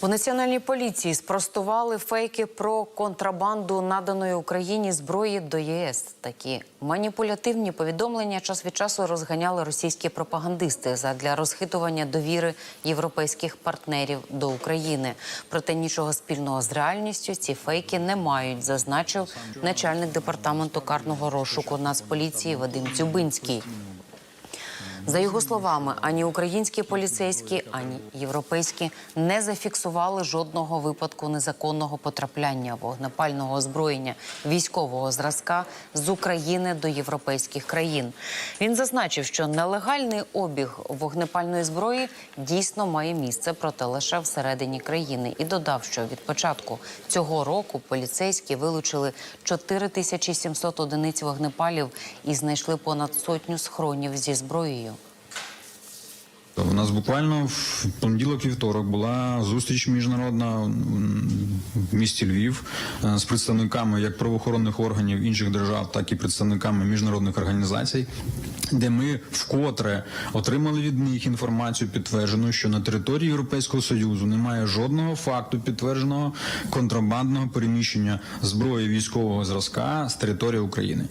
У національній поліції спростували фейки про контрабанду наданої Україні зброї до ЄС. Такі маніпулятивні повідомлення час від часу розганяли російські пропагандисти задля розхитування довіри європейських партнерів до України. Проте нічого спільного з реальністю ці фейки не мають, зазначив начальник департаменту карного розшуку Нацполіції Вадим Дзюбинський. За його словами, ані українські поліцейські, ані європейські не зафіксували жодного випадку незаконного потрапляння вогнепального озброєння військового зразка з України до європейських країн. Він зазначив, що нелегальний обіг вогнепальної зброї дійсно має місце, проте лише всередині країни, і додав, що від початку цього року поліцейські вилучили 4700 одиниць вогнепалів і знайшли понад сотню схронів зі зброєю. Нас буквально в понеділок вівторок була зустріч міжнародна в місті Львів е, з представниками як правоохоронних органів інших держав, так і представниками міжнародних організацій, де ми вкотре отримали від них інформацію підтверджену, що на території Європейського союзу немає жодного факту підтвердженого контрабандного переміщення зброї військового зразка з території України.